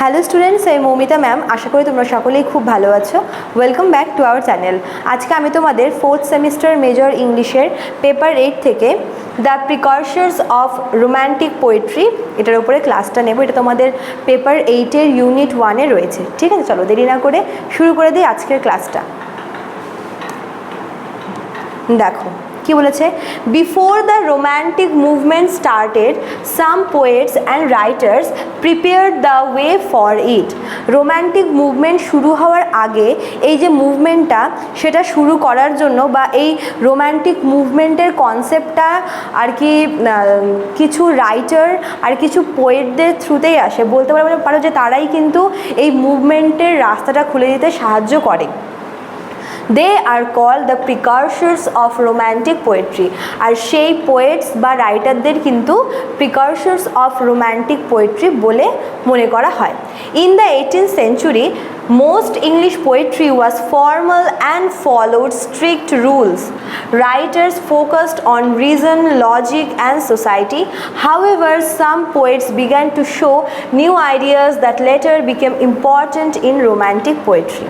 Hello students আমি Moumita ma'am আশা করি তোমরা সকলেই খুব ভালো আছো। Welcome back to our channel আজকে আমি তোমাদের ফোর্থ সেমিস্টার মেজর ইংলিশের পেপার এইট থেকে the precursors of romantic poetry এটার উপরে ক্লাসটা নেব। এটা তোমাদের পেপার এইটের ইউনিট ওয়ানে রয়েছে। ঠিক আছে, চলো দেরি না করে শুরু করে দিই আজকের ক্লাসটা দেখো কি বলেছে? Before the romantic movement started some poets and writers prepare the way for it romantic movement শুরু হওয়ার আগে এই যে মুভমেন্টটা সেটা শুরু করার জন্য বা এই রোম্যান্টিক মুভমেন্টের কনসেপ্টটা আর কি কিছু রাইটার আর কিছু পোয়েটদের থ্রুতেই আসে। বলতে পারো পারো যে তারাই কিন্তু এই মুভমেন্টের রাস্তাটা খুলে দিতে সাহায্য করে। They are call the precursors of romantic poetry আর সেই পোয়েটস বা রাইটারদের কিন্তু প্রিকার্সার্স অফ রোম্যান্টিক পোয়েট্রি বলে মনে করা হয় in the eighteen century most English poetry was formal and followed strict rules writers focused on reason, logic, and society. However, some poets began to show new ideas that later became important in romantic poetry.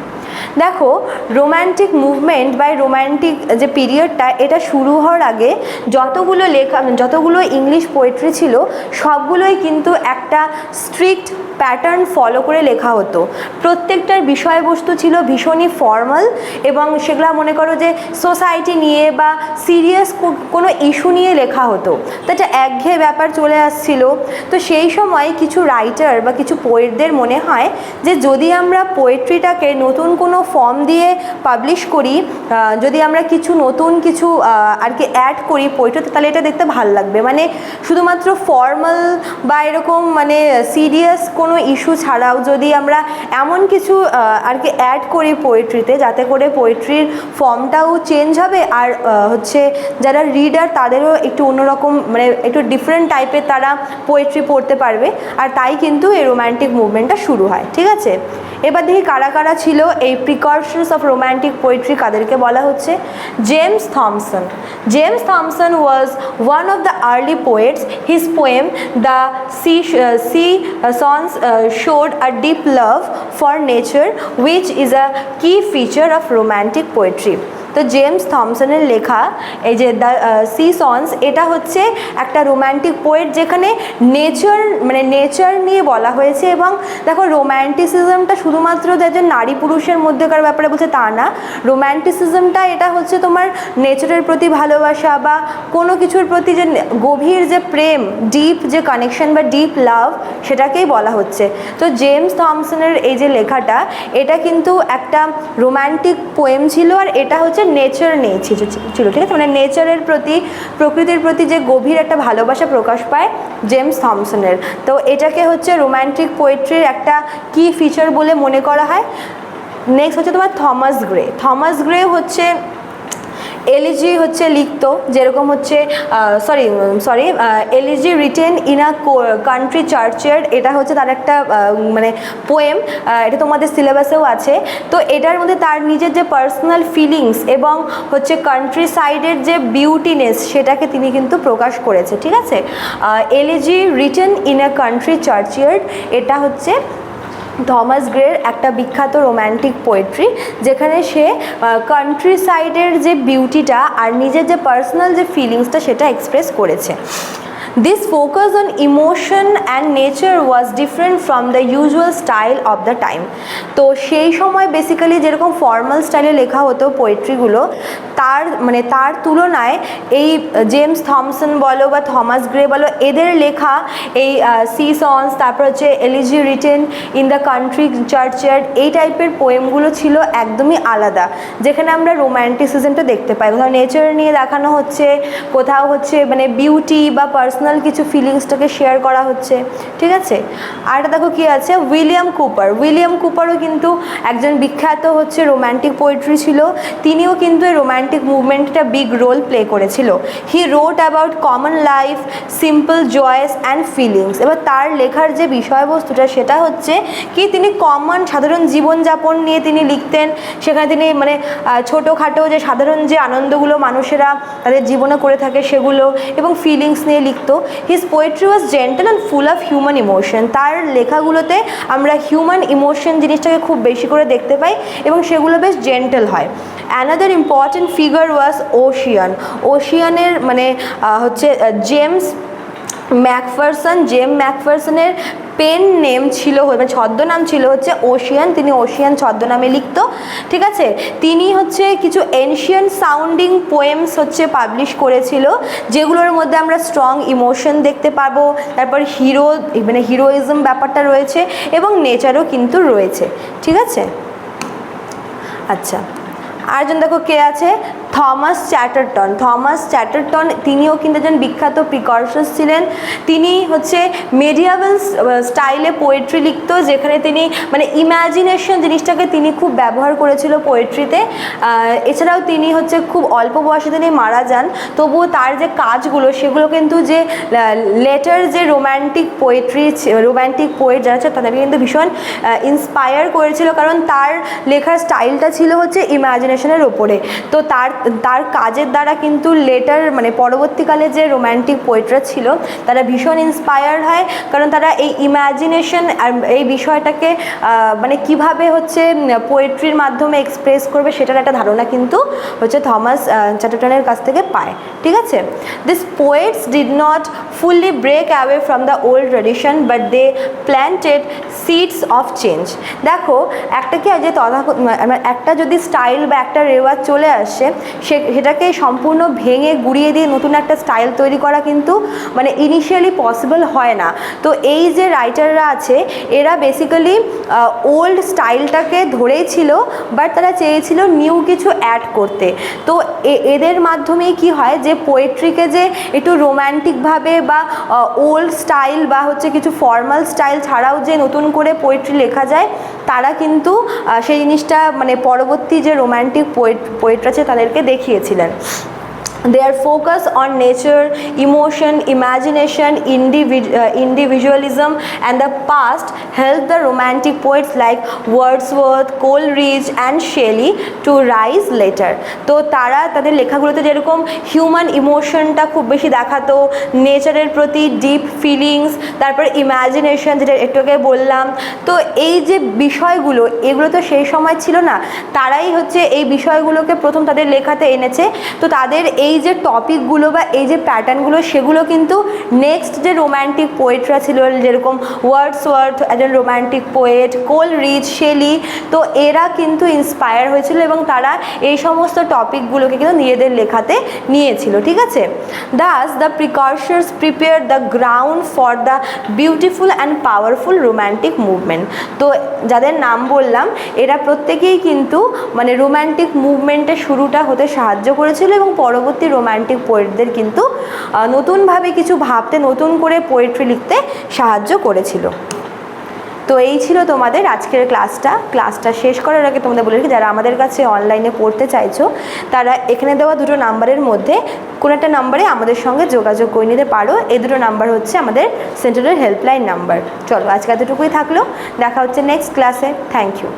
দেখো romantic movement বা romantic যে পিরিয়ডটা এটা শুরু হওয়ার আগে যতগুলো লেখা, যতগুলো ইংলিশ পোয়েট্রি ছিল, সবগুলোই কিন্তু একটা স্ট্রিক্ট প্যাটার্ন ফলো করে লেখা হতো। প্রত্যেকটার বিষয়বস্তু ছিল ভীষণই ফর্মাল এবং সেগুলো মনে করো যে সোসাইটি নিয়ে বা সিরিয়াস কোনো ইস্যু নিয়ে লেখা হতো। তো একঘেয়ে ব্যাপার চলে আসছিল। তো সেই সময় কিছু রাইটার বা কিছু পোয়েটদের মনে হয় যে যদি আমরা পোয়েট্রিটাকে নতুন কোনো ফর্ম দিয়ে পাবলিশ করি যদি আমরা কিছু নতুন কিছু আর কি অ্যাড করি পোয়েট্রিতে তাহলে এটা দেখতে ভালো লাগবে। মানে শুধুমাত্র ফর্মাল বা এরকম মানে সিরিয়াস কোনো ইস্যু ছাড়াও যদি আমরা এমন কিছু আর কি অ্যাড করি পোয়েট্রিতে যাতে করে পোয়েট্রির ফর্মটাও চেঞ্জ হবে আর হচ্ছে যারা রিডার তাদেরও একটু অন্যরকম মানে একটু ডিফারেন্ট টাইপের তারা পোয়েট্রি পড়তে পারবে। আর তাই কিন্তু এই রোম্যান্টিক মুভমেন্টটা শুরু হয়, ঠিক আছে? এবার দেখি কারা কারা ছিল এই প্রিকশনস অফ রোম্যান্টিক পোয়েট্রি কাদেরকে বলা হচ্ছে? James Thomson James Thomson was one of the early poets his poem the sea seasons Uh, showed a deep love for nature which is a key feature of romantic poetry তো James থমসনের লেখা, এই যে the seasons এটা হচ্ছে একটা romantic poet যেখানে nature মানে নেচার নিয়ে বলা হয়েছে এবং দেখো রোম্যান্টিসিজমটা শুধুমাত্র যে একজন নারী পুরুষের মধ্যেকার ব্যাপারে বলছে তা না। রোম্যান্টিসিজমটা এটা হচ্ছে তোমার নেচারের প্রতি ভালোবাসা বা কোনো কিছুর প্রতি যে গভীর যে প্রেম ডিপ যে কানেকশন বা ডিপ লাভ সেটাকেই বলা হচ্ছে। তো জেমস থমসনের এই যে লেখাটা, এটা কিন্তু একটা রোম্যান্টিক পোয়েম ছিল আর এটা হচ্ছে নেচার নেই, ছিল ঠিক আছে? মানে নেচারের প্রতি, প্রকৃতির প্রতি যে গভীর একটা ভালোবাসা প্রকাশ পায় জেমস থমসনের তো এটাকে হচ্ছে রোম্যান্টিক পোয়েট্রির একটা কি ফিচার বলে মনে করা হয়। নেক্সট হচ্ছে তোমার থমাস গ্রে থমাস গ্রে হচ্ছে এলিজি হচ্ছে লিখত যেরকম হচ্ছে sorry sorry elegy written in a country চার্চের এটা হচ্ছে তার একটা মানে পোয়েম এটা তোমাদের সিলেবাসেও আছে। তো এটার মধ্যে তার নিজের যে পার্সোনাল ফিলিংস এবং হচ্ছে কান্ট্রি সাইডের যে বিউটিনেস সেটাকে তিনি কিন্তু প্রকাশ করেছে, ঠিক আছে? Elegy written in a country churchyard এটা হচ্ছে থমাস গ্রের একটা বিখ্যাত রোম্যান্টিক পোয়েট্রি যেখানে সে কান্ট্রি সাইডের যে বিউটিটা আর নিজের যে পার্সোনাল যে ফিলিংসটা সেটা এক্সপ্রেস করেছে। This focus on emotion and nature was different from the usual style of the time তো সেই সময় বেসিক্যালি যেরকম ফর্মাল স্টাইলে লেখা হতো পোয়েট্রিগুলো তার মানে তার তুলনায় এই জেমস থমসন বলো বা থমাস গ্রে বলো, এদের লেখা এই সি সন্স তারপর হচ্ছে elegy written in the country churchyard এই টাইপের পোয়েমগুলো ছিল একদমই আলাদা। যেখানে আমরা রোম্যান্টিসিজমটা দেখতে পাই। কোথাও নেচার নিয়ে দেখানো হচ্ছে, কোথাও হচ্ছে মানে বিউটি বা পার্সোনাল কিছু ফিলিংসটাকে শেয়ার করা হচ্ছে। ঠিক আছে? আর দেখো কি আছে? উইলিয়াম কুপার উইলিয়াম কুপারও কিন্তু একজন বিখ্যাত হচ্ছে রোম্যান্টিক পোয়েট্রি ছিল। তিনিও কিন্তু এই রোম্যান্টিক রোম্যান্টিক মুভমেন্টটা বিগ রোল প্লে করেছিল। He wrote about common life simple joys and feelings এবার তার লেখার যে বিষয়বস্তুটা, সেটা হচ্ছে কি তিনি কমন সাধারণ জীবনযাপন নিয়ে তিনি লিখতেন। সেখানে তিনি মানে ছোটোখাটো যে সাধারণ যে আনন্দগুলো মানুষেরা তাদের জীবনে করে থাকে সেগুলো এবং ফিলিংস নিয়ে লিখত। His poetry was gentle and full of human emotion তার লেখাগুলোতে আমরা হিউম্যান ইমোশন জিনিসটাকে খুব বেশি করে দেখতে পাই এবং সেগুলো বেশ জেন্টেল হয়। Another important figure was Ossian ওশিয়ানের মানে হচ্ছে জেমস ম্যাকফারসন জেম ম্যাকফারসনের পেন নেম ছিল মানে ছদ্মনাম ছিল হচ্ছে ওশিয়ান তিনি ওশিয়ান ছদ্মনামে লিখত, ঠিক আছে? তিনি হচ্ছে কিছু এনশিয়ান সাউন্ডিং পোয়েমস হচ্ছে পাবলিশ করেছিল, যেগুলোর মধ্যে আমরা স্ট্রং ইমোশন দেখতে পাবো, তারপর হিরো মানে হিরোইজম ব্যাপারটা রয়েছে, এবং নেচারও কিন্তু রয়েছে, ঠিক আছে? আচ্ছা। আরেকজন দেখো কে আছে? থমাস চ্যাটারটন। থমাস চ্যাটারটন, তিনিও কিন্তু একজন বিখ্যাত প্রিকর্সাস ছিলেন। তিনি হচ্ছে মেডিয়াবেল স্টাইলে পোয়েট্রি লিখত, যেখানে তিনি মানে ইম্যাজিনেশন জিনিসটাকে তিনি খুব ব্যবহার করেছিল পোয়েট্রিতে এছাড়াও তিনি হচ্ছে খুব অল্প বয়সে তিনি মারা যান। তবুও তার যে কাজগুলো, সেগুলো কিন্তু যে লেটার যে রোম্যান্টিক পোয়েট্রি রোম্যান্টিক পোয়েট যারা আছে তাদেরকে কিন্তু ভীষণ ইন্সপায়ার করেছিল। কারণ তার লেখার স্টাইলটা ছিল হচ্ছে ইমাজিনেশনের ওপরে। তো তার তার কাজের দ্বারা কিন্তু লেটার মানে পরবর্তীকালে যে রোম্যান্টিক পোয়েটরা ছিল, তারা ভীষণ ইন্সপায়ার্ড হয়। কারণ তারা এই ইম্যাজিনেশন এই বিষয়টাকে মানে কীভাবে হচ্ছে পোয়েট্রির মাধ্যমে এক্সপ্রেস করবে সেটার একটা ধারণা কিন্তু হচ্ছে থমাস চ্যাটারটনের কাছ থেকে পায়। ঠিক আছে? This poets did not fully break away from the old tradition but they planted seeds of change দেখো, একটা কি যে তথা একটা যদি স্টাইল বা একটা রেওয়াজ চলে আসে সে সেটাকে সম্পূর্ণ ভেঙে গুড়িয়ে দিয়ে নতুন একটা স্টাইল তৈরি করা কিন্তু মানে ইনিশিয়ালি পসিবল হয় না। তো এই যে রাইটাররা আছে, এরা বেসিক্যালি ওল্ড স্টাইলটাকে ধরেই ছিল বাট তারা চেয়েছিল নিউ কিছু অ্যাড করতে। তো এদের মাধ্যমেই কি হয় যে পোয়েট্রিকে যে একটু রোম্যান্টিকভাবে বা ওল্ড স্টাইল বা হচ্ছে কিছু ফর্মাল স্টাইল ছাড়াও যে নতুন করে পোয়েট্রি লেখা যায়, তারা কিন্তু সেই জিনিসটা মানে পরবর্তী যে রোম্যান্টিক পোয়েট পোয়েট আছে তাদেরকে দেখিয়েছিলেন। Their focus on nature emotion imagination individ- uh, individualism and the past helped the romantic poets like wordsworth coleridge and shelley to rise later তো তারা তাদের লেখাগুলোতে যেরকম হিউম্যান ইমোশনটা খুব বেশি দেখাতো নেচারের প্রতি ডিপ ফিলিংস তারপর ইমাজিনেশন যেটা একটু আগে বললাম তো এই যে বিষয়গুলো এগুলো তো সেই সময় ছিল না তারাই হচ্ছে এই বিষয়গুলোকে প্রথম তাদের লেখাতে এনেছে তো তাদের এই যে টপিকগুলো বা এই যে প্যাটার্নগুলো সেগুলো কিন্তু নেক্সট যে রোম্যান্টিক পোয়েটরা ছিল, যেরকম ওয়ার্ডস ওয়ার্থ একজন romantic poet Coleridge Shelley তো এরা কিন্তু ইন্সপায়ার হয়েছিল এবং তারা এই সমস্ত টপিকগুলোকে কিন্তু নিজেদের লেখাতে নিয়েছিল, ঠিক আছে? Thus the precursors prepare the ground for the beautiful and powerful romantic movement তো যাদের নাম বললাম, এরা প্রত্যেকেই কিন্তু মানে রোম্যান্টিক মুভমেন্টের শুরুটা হতে সাহায্য করেছিল এবং পরবর্তী রোম্যান্টিক পোয়েটদের কিন্তু নতুনভাবে কিছু ভাবতে, নতুন করে পোয়েট্রি লিখতে সাহায্য করেছিল। তো এই ছিল তোমাদের আজকের ক্লাসটা ক্লাসটা শেষ করার আগে তোমাদের বলে রাখি, যারা আমাদের কাছে অনলাইনে পড়তে চাইছো, তারা এখানে দেওয়া দুটো নাম্বারের মধ্যে কোনো একটা নাম্বারে আমাদের সঙ্গে যোগাযোগ করে নিতে পারো। এই দুটো নাম্বার হচ্ছে আমাদের সেন্টারের হেল্পলাইন নাম্বার চলো, আজকে এতটুকুই থাকল। দেখা হচ্ছে নেক্সট ক্লাসে থ্যাংক ইউ